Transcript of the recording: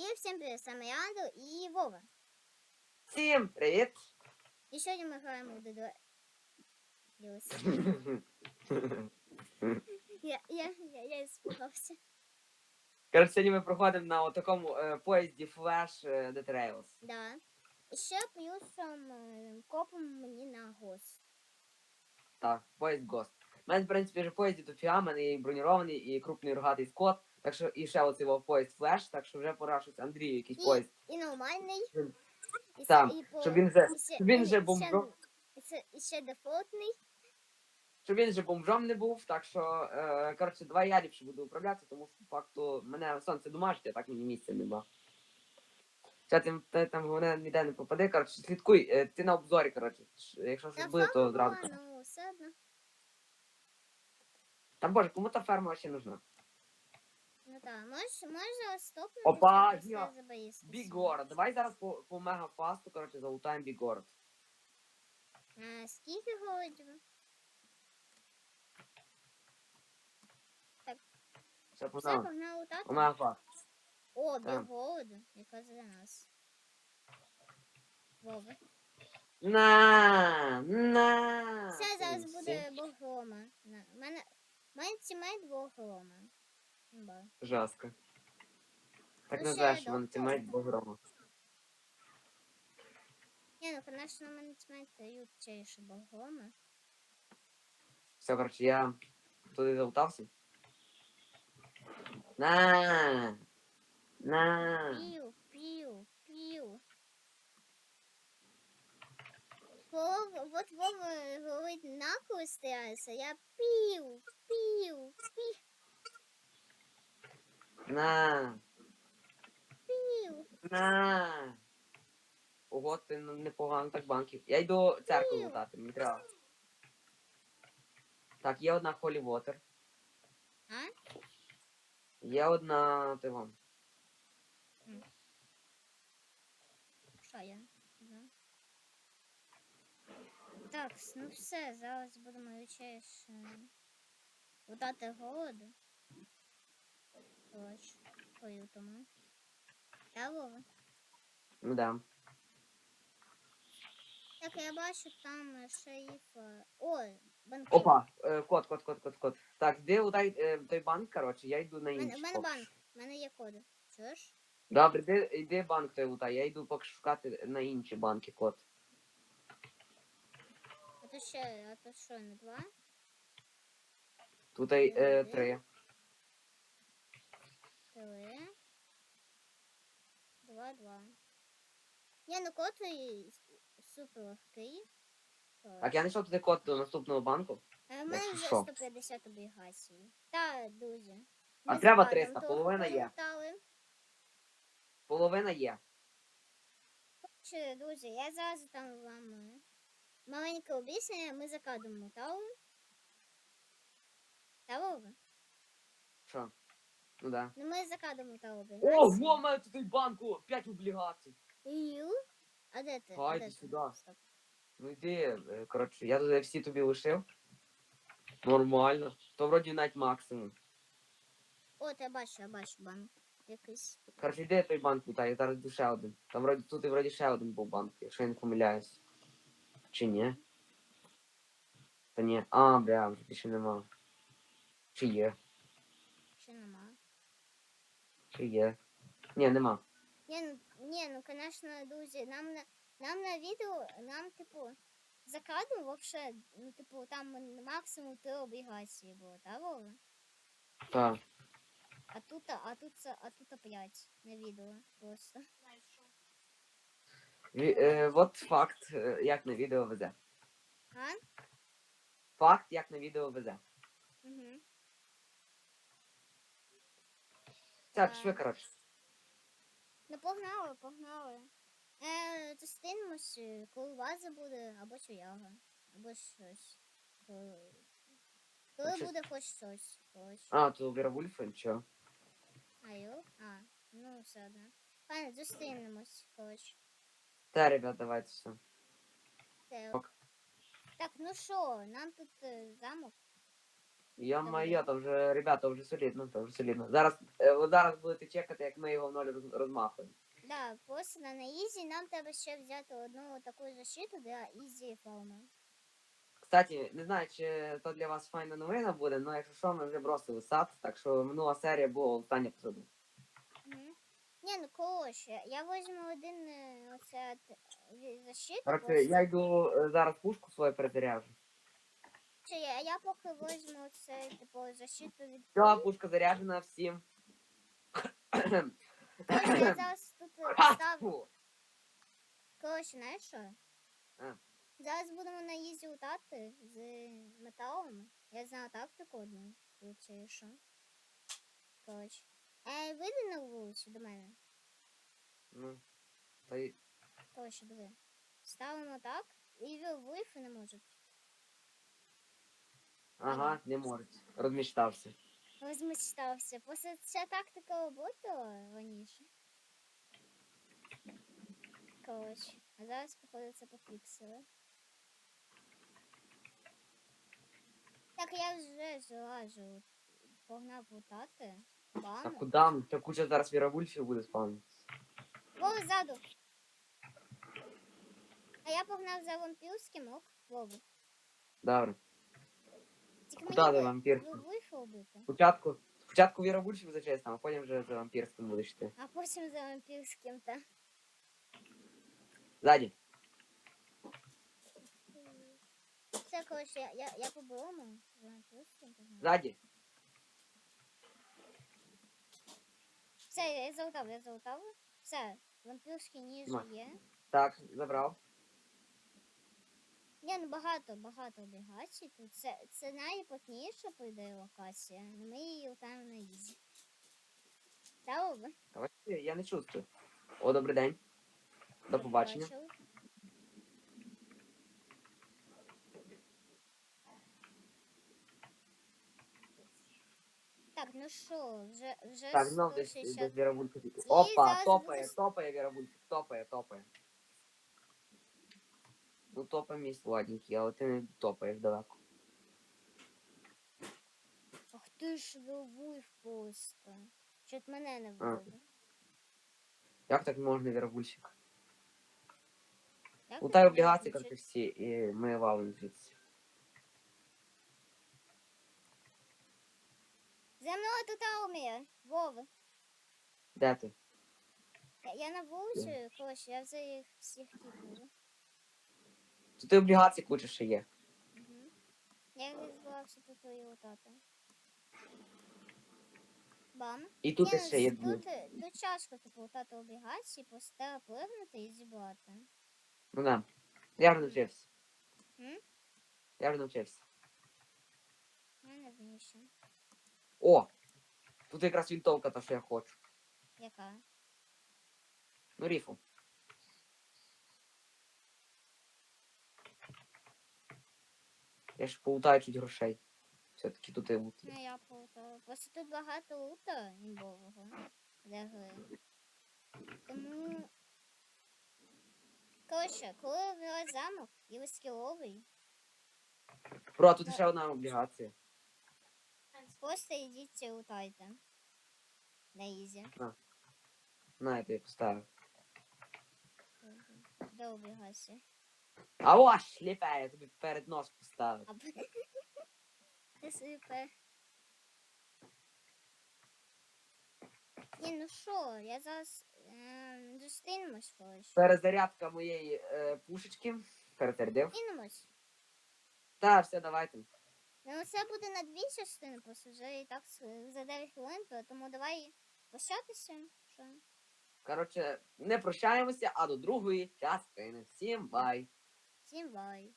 І всім привіт, саме я Андрю і Вова. Всім привіт! І сьогодні ми граємо в Дедо. Я, я, я, я іспугався. Коротше, сьогодні ми проходимо на такому е, поїзді Flash е, The Trails. Да. І ще плюсом е, копом мені на гост. Так, поїзд Ghost. У мене, в принципі, вже поїзді дофіга, в мене і бронірований, і крупний рогатий скот. Так що і ще оцей його поїзд Flash, так що вже пора щось Андрію якийсь поїзд. І нормальний. І, Там, по- щоб він вже, і ще- щоб він вже бомжом, І ще, і ще дефолтний. щоб він вже бомжом не був. Так що, е, коротше, давай я ліпше буду управлятися, тому що по факту мене сонце домашнє, а так мені місця нема. Ще ти, ти там головне ніде не попади, коротше, слідкуй, е, ти на обзорі, коротше. Ш- Якщо щось буде, то зразу. ну все одно. Та боже, кому та ферма ще нужна? Ну так, можеш, можеш стопнути. Опа, все. Бігород. Давай зараз по, по мегафасту, коротше, залутаємо Бігород. А, скільки голодів? Все, Все, погнали. погнали так? По мегафаст. О, Так. бігголоду, яка за нас. Вова. На, на. Все, зараз буде богрома. На- Мене, мене тімейт богрома. Ба. Жорстко. Так Ну, називаєш, ще що вони доктор. тімейт Богрома. Ні, ну, конечно, у мене тімейт ютчейші богрома. Все, коротше, я туди залутався. На. На. Пів, пів, пів. Вова, от Вова говорить наколи стріляється, я пів, пів, пів, На. На. Ого, ти непогано так банків. Я йду церкву лутати, мені треба. Так, є одна Холі Вотер. А? Є одна ти вам. Що я? Так, ну все, зараз будемо вичаєш удати голоду. Ось, пою тому. Та Вова. Ну да. Так, я бачу там шериф. е, О, банкет. Опа, е, код, код, код, код, код. Так, де удай е, той банк, коротше, я йду на У мене, інший. в мене поки банк, що. в мене є коди. Чуєш? Добре, де, йди банк той лутай, я йду поки шукати на інші банки код. А то ще, а то що, не два? Тут е, Добре. Три. Два, два. Ні, ну код супер легкий. Так, я знайшов туди код до наступного банку. А в мене Якщо вже що. 150 облігацій. Та, дуже. А Ми треба з 300, Владом половина є. полутали. Половина є. Чи, друзі, я зараз там вам е, маленьке об'яснення, ми за кадром мотали. Та Вова? Що? Ну да. Ну ми за кадром мотали О, облігації. во, мене тут банку! 5 облігацій. Ю? А де ти? А Гайди де ти? сюди. Стоп. Ну йди, е, коротше, я туди всі тобі лишив. Нормально. То вроді навіть максимум. От, я бачу, я бачу банк. Якийсь. Коротше, йди той банк лутай, я зараз йду ще один. Там вроді тут і вроді ще один був банк, якщо я не помиляюсь. Чи ні? Та ні. А, бля, вже більше нема. Чи є? Ще нема. Чи є? Ні, нема. Ні, ну, ні, ну, конечно, друзі, нам на, нам на відео, нам, типу, за кадром вообще, ну, типу, там максимум три облігації було, та, Вова? Так. А тут, а тут, це- а тут п'ять на відео просто. Ві- Е, от факт, е, як на відео везе. А? Факт, як на відео везе. Угу. Це Так. пішли, коротше. Ну, погнали, погнали. Е, зустрінемось, е, коли ваза буде, або чуяга, або щось. Коли, коли щось- буде хоч щось. Хоч. А, то Віравульфи, чо? А, йо? А, ну все одно. Пане, зустрінемось, коротше. Та, ребят, давайте все. Це- Ок. Так, ну що, нам тут е, замок. Я моє, то вже, ребята, вже солідно, то вже солідно. Зараз, е, от зараз будете чекати, як ми його в ноль роз- розмахуємо. Да, просто на ізі нам треба ще взяти одну таку защиту для ізі фауна. Кстати, не знаю, чи то для вас файна новина буде, але якщо що, ми вже бросили сад, так що минула серія була остання по саду. Угу. Ні, ну коротше, я візьму один е, оце от, е, защиту. Коротше, просто. я йду е, зараз пушку свою перезаряжу. Чи я, я поки візьму це, типу, защиту від кулі. пушка заряджена всім. Коротше, я зараз тут ставлю. Фу. Коротше, знаєш що? А. Зараз будемо на ізі лутати з металом. Я знаю тактику одну. Чи що. Коротше. Е, вийди на вулицю до мене. Ну, та й Коротше, диви. Ставимо так, і вилфи не можуть. Ага, не можуть. Розміщався. Розмечтався. Просто ця тактика роботала раніше. Коротше, а зараз, походу, це пофіксили. Так, я вже злажу. Погнав лутати. А куди? нам? Та куча зараз віровульфів буде спавнити. Вова ззаду. А я погнав за вампірським, ок, Вову. Добре. Куди мені за вампірським? Спочатку, спочатку віровульфів за чесним, а потім вже за вампірським будеш йти. А потім за вампірським, та. Ззаді. Все, коротше, я, я, я по-білому за вампірським. Ззаді. Все, я залутав, я залутав. Все, вампірський ніж є. Так, забрав. Ні, ну багато, багато облігацій тут. Це, це найплотніша, ідеї, локація. Ну, Ми її лутаємо на ізі. Та? Давай, я не чувствую. О, добрий день. До побачення. Так, ну що, вже, вже Так, знов десь 160. десь віровульфів. І Опа, топає, топає віровульфів, топає, топає. Топає мій сладенький, але ти не топаєш далеко. Ах ти ж вивув просто. Чот мене не вбив. Як так можна віровульфик? Як Лутай облігації, як і всі, і ми валимо звідси. За мною тут армія, Вова. Де ти? Я, на вулицю, коротше, я вже їх всіх кіпнула. Тут і облігації куча ще є. Угу. Я збирався тут і лутати. Бам. І тут Ні, ще є дві. тут, тут тяжко типу лутати облігації, просто пливнути і зібрати. Ну да. Я вже навчився. М? Я вже навчився. Я не вміщу. О! Тут якраз вінтовка, та що я хочу. Яка? Ну, ріфу. Я ж полутаю чуть грошей. Все-таки тут і лут. є. Ну я полутала. Просто тут багато лута імбового для гри. Тому. Коротше, коли вбиває замок і ви скіловий, Бро, тут ще одна облігація. просто йдіть і лутайте. На ізі. На, я тобі поставив. До облігації. А ось, сліпе, я тобі перед нос поставив. Ти сипе. Ні, ну що, я зараз ем, зустрінемось коротше. Перезарядка моєї е, пушечки. Перезарядив. Зустрінемось. Та, все, давайте. Ну, це буде на дві частини, просто вже і так с- за 9 хвилин, то- тому давай прощатися. Що? Коротше, не прощаємося, а до другої частини. Всім бай. Всім бай.